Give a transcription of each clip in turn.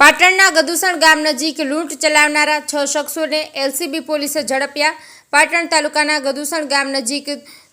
પાટણના ગદુસણ ગામ નજીક લૂંટ ચલાવનારા છ શખ્સોને એલસીબી પોલીસે ઝડપ્યા. પાટણ તાલુકાના ગદુસણ ગામ નજીક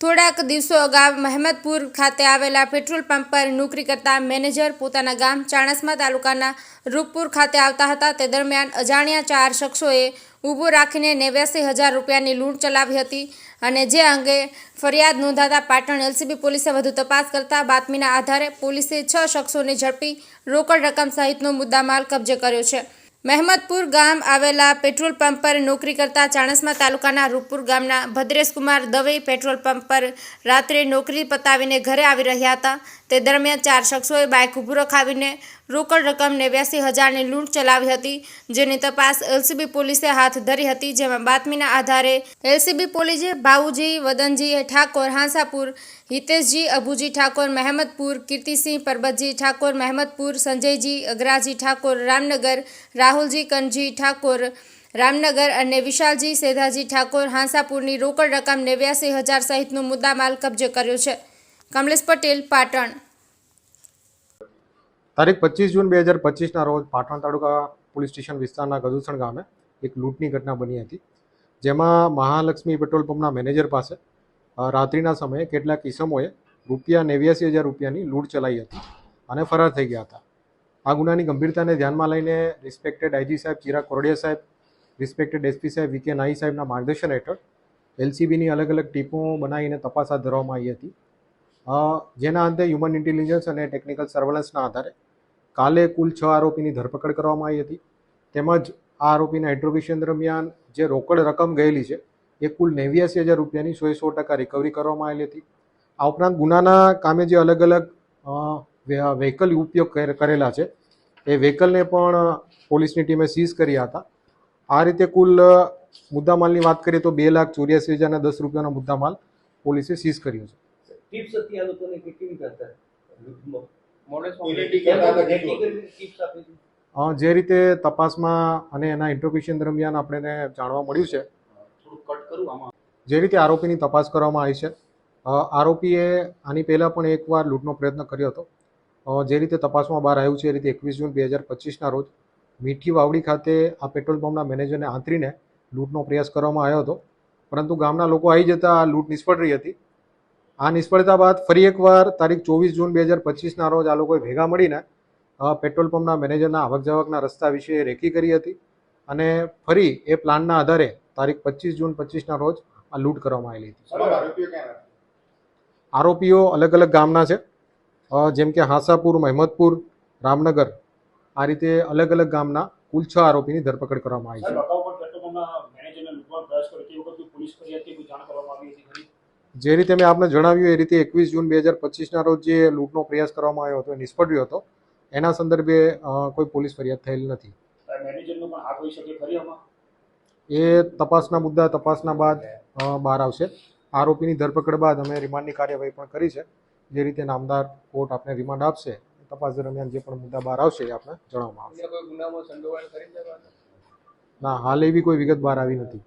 થોડાક દિવસો અગાઉ મહેમદપુર ખાતે આવેલા પેટ્રોલ પંપ પર નોકરી કરતા મેનેજર પોતાના ગામ ચાણસ્મા તાલુકાના રૂપપુર ખાતે આવતા હતા. તે દરમિયાન અજાણ્યા ચાર શખ્સોએ ઊભો રાખીને નેવ્યાસી હજાર રૂપિયાની લૂંટ ચલાવી હતી અને જે અંગે ફરિયાદ નોંધાતા પાટણ એલસીબી પોલીસે વધુ તપાસ કરતા બાતમીના આધારે પોલીસે છ શખ્સોને ઝડપી રોકડ રકમ સહિતનો મુદ્દામાલ કબજે કર્યો છે. મહેમદપુર ગામ આવેલા પેટ્રોલ પંપ પર નોકરી કરતા ચાણસ્મા તાલુકાના રૂપપુર ગામના ભદ્રેશકુમાર દવે પેટ્રોલ પંપ પર રાત્રે નોકરી પતાવીને ઘરે આવી રહ્યા હતા. તે દરમિયાન ચાર શખ્સોએ બાઇક ઊભું રખાવીને રોકડ રકમ નેવ્યાસી હજારની લૂંટ ચલાવી હતી, જેની તપાસ એલસીબી પોલીસે હાથ ધરી હતી, જેમાં બાતમીના આધારે એલસીબી પોલીસે ભાઉજી વદનજી ઠાકોર, હાંસાપુર હિતેશજી અભુજી ઠાકોર, મહેમદપુર કીર્તિસિંહ પરબતજી ઠાકોર, મહેમદપુર સંજયજી અગરાજી ઠાકોર, રામનગર રાહુલજી કનજી ઠાકોર, રામનગર અને વિશાલજી સેધાજી ઠાકોર હાંસાપુરની રોકડ રકમ નેવ્યાસી હજાર સહિતનો મુદ્દામાલ કબજે કર્યો છે. કમલેશ પટેલ, પાટણ. તારીખ પચીસ જૂન બે હજાર પચીસના રોજ પાટણ તાલુકા પોલીસ સ્ટેશન વિસ્તારના ગદુસણ ગામે એક લૂંટની ઘટના બની હતી, જેમાં મહાલક્ષ્મી પેટ્રોલ પંપના મેનેજર પાસે રાત્રિના સમયે કેટલાક ઇસમોએ રૂપિયા નેવ્યાસી હજાર રૂપિયાની લૂંટ ચલાવી હતી અને ફરાર થઈ ગયા હતા. આ ગુનાની ગંભીરતાને ધ્યાનમાં લઈને રિસ્પેક્ટેડ આઈજી સાહેબ ચિરાગ કોરડિયા સાહેબ રિસ્પેક્ટેડ એસપી સાહેબ વીકે નાઈ સાહેબના માર્ગદર્શન હેઠળ એલસીબીની અલગ અલગ ટીમો બનાવીને તપાસ હાથ ધરવામાં આવી હતી. જેના અંતે હ્યુમન ઇન્ટેલિજન્સ અને ટેકનિકલ સર્વેલન્સના આધારે કાલે કુલ છ આરોપીની ધરપકડ કરવામાં આવી હતી. તેમજ આ આરોપીના ઇન્ટ્રોગેશન દરમિયાન જે રોકડ રકમ ગયેલી છે, એ કુલ નેવ્યાસી હજાર રૂપિયાની સો સો ટકા રિકવરી કરવામાં આવેલી હતી. આ ઉપરાંત ગુનાના કામે જે અલગ અલગ વ્હીકલ ઉપયોગ કરેલા છે. એ વ્હીકલને પણ પોલીસની ટીમે સીઝ કર્યા હતા. આ રીતે કુલ મુદ્દામાલની વાત કરીએ તો બે લાખ ચોર્યાસી હજારના દસ રૂપિયાનો મુદ્દામાલ પોલીસે સીઝ કર્યો છે. જે રીતે તપાસમાં અને એના ઇન્ટ્રોગેશન દરમિયાન આપણને જાણવા મળ્યું છે. થોડું કટ કરું આમાં. જે રીતે આરોપીની તપાસ કરવામાં આવી છે. આરોપીએ આની પહેલાં પણ એકવાર લૂંટનો પ્રયત્ન કર્યો હતો. જે રીતે તપાસમાં બહાર આવ્યું છે એ રીતે એકવીસ જૂન બે હજાર પચીસના રોજ મીઠી વાવડી ખાતે આ પેટ્રોલ પંપના મેનેજરને આંતરીને લૂંટનો પ્રયાસ કરવામાં આવ્યો હતો. પરંતુ ગામના લોકો આવી જતાં આ લૂંટ નિષ્ફળ રહી હતી. આ નિષ્ફળતા બાદ ફરી એકવાર તારીખ ચોવીસ જૂન બે હજાર પચીસના રોજ આ લોકોએ ભેગા મળીને પેટ્રોલ પંપના મેનેજરના આવક જાવકના રસ્તા વિશે રેકી કરી હતી અને ફરી એ પ્લાનના આધારે તારીખ પચીસ જૂન પચીસના રોજ આ લૂંટ કરવામાં આવેલી હતી. આરોપીઓ અલગ અલગ ગામના છે. જેમ કે હાંસાપુર મહેમદપુર રામનગર આ રીતે અલગ અલગ ગામના કુલ છ આરોપીની ધરપકડ કરવામાં આવી છે. જે રીતે મેં આપને જણાવ્યું એ રીતે એકવીસ જૂન બે હજાર પચીસના રોજ જે લૂંટનો પ્રયાસ કરવામાં આવ્યો હતો નિષ્ફળ રહ્યો હતો. એના સંદર્ભે કોઈ પોલીસ ફરિયાદ થયેલ નથી. એ તપાસના મુદ્દા તપાસના બાદ બહાર આવશે. આરોપીની ધરપકડ બાદ અમે રિમાન્ડની કાર્યવાહી પણ કરી છે. જે રીતે નામદાર કોર્ટ આપને રિમાન્ડ આપશે તપાસ દરમિયાન જે પણ મુદ્દા બહાર આવશે એ આપને જણાવવામાં આવશે. ના હાલ એવી કોઈ વિગત બહાર આવી નથી.